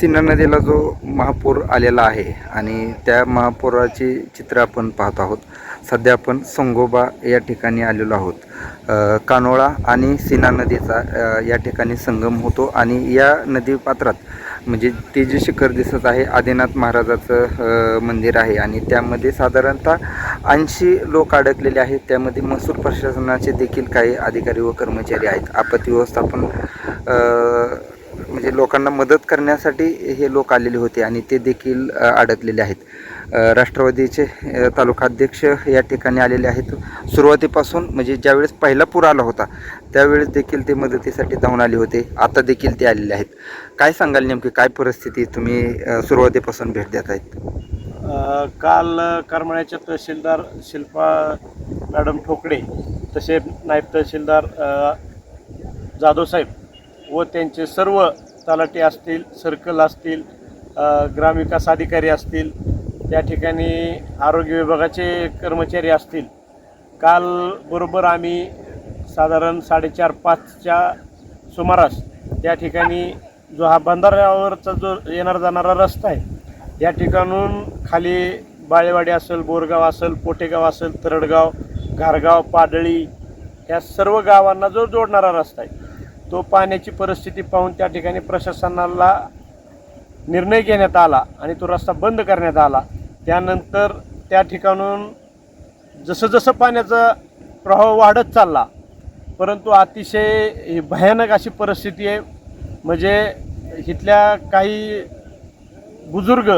सिन्नर नदीला जो महापूर आलेला आहे आणि त्या महापुराचे चित्र आपण पाहत आहोत. सध्या आपण संगोबा या ठिकाणी आलेलो आहोत. कानोळा आणि सीना नदीचा या ठिकाणी संगम होतो आणि या नदी पात्रात म्हणजे ते जे शिखर दिसत आहे आदिनाथ महाराजाचं मंदिर आहे आणि त्यामध्ये साधारणतः ऐंशी लोक अडकलेले आहेत. त्यामध्ये महसूल प्रशासनाचे देखील काही अधिकारी व कर्मचारी आहेत. आपत्ती व्यवस्थापन म्हणजे लोकांना मदत करण्यासाठी हे लोक आलेले होते आणि ते देखील अडकलेले आहेत. राष्ट्रवादीचे तालुकाध्यक्ष या ठिकाणी आलेले आहेत. सुरुवातीपासून म्हणजे ज्यावेळेस पहिला पूर आला होता त्यावेळेस देखील ते मदतीसाठी धावून आले होते. आता देखील ते आलेले आहेत. काय सांगाल नेमकी? काय परिस्थिती तुम्ही सुरुवातीपासून भेट देत आहेत? काल करमळ्याच्या तहसीलदार शिल्पा मॅडम ठोकडे तसे नायब तहसीलदार जाधवसाहेब जाधव साहेब व त्यांचे सर्व तलाठी असतील सर्कल असतील ग्रामविकास अधिकारी असतील त्या ठिकाणी आरोग्य विभागाचे कर्मचारी असतील. काल बरोबर आम्ही साधारण साडेचार पाचच्या सुमारास त्या ठिकाणी जो हा बंधाऱ्यावरचा जो येणार जाणारा रस्ता आहे या ठिकाणून खाली बाळेवाडी असेल बोरगाव असेल पोटेगाव असेल तरडगाव घारगाव पाडळी या सर्व गावांना जो जोडणारा रस्ता आहे तो पाण्याची परिस्थिती पाहून त्या ठिकाणी प्रशासनाला निर्णय घेण्यात आला आणि तो रस्ता बंद करण्यात आला. त्यानंतर त्या ठिकाणून जसं जसं पाण्याचा प्रभाव वाढत चालला परंतु अतिशय भयानक अशी परिस्थिती आहे. म्हणजे इथल्या काही बुजुर्ग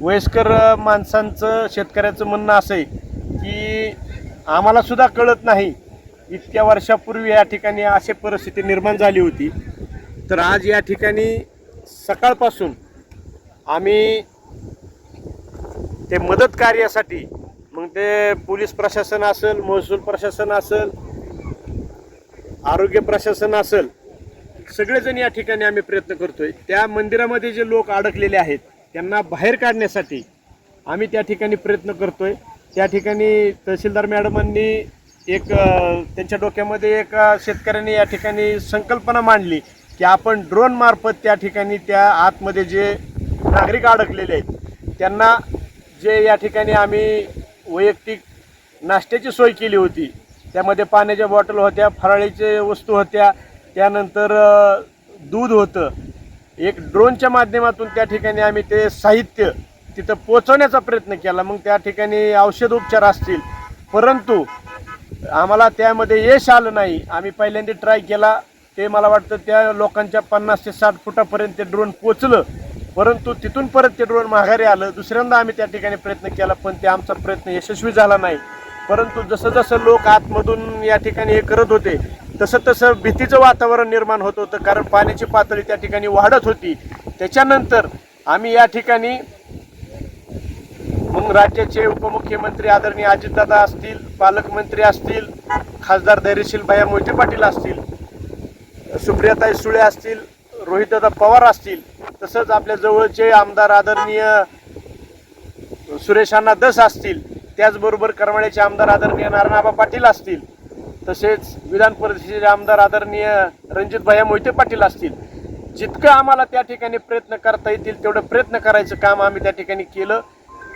वयस्कर माणसांचं शेतकऱ्याचं म्हणणं असं आहे की आम्हालासुद्धा कळत नाही इतक्या वर्षापूर्वी या ठिकाणी अशी परिस्थिती निर्माण झाली होती. तर आज या ठिकाणी सकाळपासून आम्ही ते मदत कार्यासाठी मग ते पोलीस प्रशासन असेल महसूल प्रशासन असेल आरोग्य प्रशासन असेल सगळेजण या ठिकाणी आम्ही प्रयत्न करतोय. त्या मंदिरामध्ये जे लोक अडकलेले आहेत त्यांना बाहेर काढण्यासाठी आम्ही त्या ठिकाणी प्रयत्न करतोय. त्या ठिकाणी तहसीलदार मॅडमांनी एक त्यांच्या डोक्यामध्ये एक शेतकऱ्याने शेतकऱ्यांनी या ठिकाणी संकल्पना मांडली की आपण ड्रोन मार्फत त्या ठिकाणी त्या आतमध्ये जे नागरिक अडकलेले आहेत त्यांना जे या ठिकाणी आम्ही वैयक्तिक नाश्त्याची सोय केली होती त्यामध्ये पाण्याच्या बॉटल होत्या फराळीचे वस्तू होत्या त्यानंतर दूध होतं. एक ड्रोनच्या माध्यमातून त्या ठिकाणी आम्ही ते साहित्य तिथं पोचवण्याचा प्रयत्न केला. मग त्या ठिकाणी औषध उपचार असतील. परंतु आम्हाला त्यामध्ये यश आलं नाही. आम्ही पहिल्यांदा ट्राय केला. ते मला वाटतं त्या लोकांच्या पन्नास ते साठ फुटापर्यंत ते ड्रोन पोचलं. परंतु तिथून परत ते ड्रोन माघारी आलं. दुसऱ्यांदा आम्ही त्या ठिकाणी प्रयत्न केला पण ते आमचा प्रयत्न यशस्वी झाला नाही. परंतु जसं जसं लोक आतमधून या ठिकाणी हे करत होते तसं तसं भीतीचं वातावरण निर्माण होत होतं कारण पाण्याची पातळी त्या ठिकाणी वाढत होती. त्याच्यानंतर आम्ही या ठिकाणी राज्याचे उपमुख्यमंत्री आदरणीय अजितदादा असतील पालकमंत्री असतील खासदार धैर्यशील भैया मोहिते पाटील असतील सुप्रियाताई सुळे असतील रोहितदादा पवार असतील तसंच आपल्या जवळचे आमदार आदरणीय सुरेशांना दस असतील त्याचबरोबर करमाळ्याचे आमदार आदरणीय नारायणाबा पाटील असतील तसेच विधान परिषदेचे आमदार आदरणीय रणजित भैया मोहिते पाटील असतील. जितकं आम्हाला त्या ठिकाणी प्रयत्न करता येतील तेवढं प्रयत्न करायचं काम आम्ही त्या ठिकाणी केलं.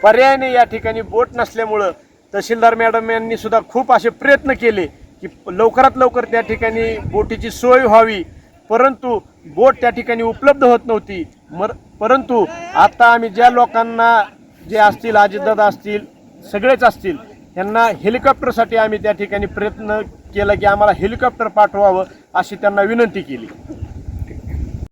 पर्यायाने या ठिकाणी बोट नसल्यामुळं तहसीलदार मॅडम यांनी सुद्धा खूप असे प्रयत्न केले की लवकरात लवकर त्या ठिकाणी बोटीची सोय व्हावी. परंतु बोट त्या ठिकाणी उपलब्ध होत नव्हती. मर परंतु आता आम्ही ज्या लोकांना जे असतील अजितदादा असतील सगळेच असतील यांना हेलिकॉप्टरसाठी आम्ही त्या ठिकाणी प्रयत्न केला की आम्हाला हेलिकॉप्टर पाठवावं अशी त्यांना विनंती केली.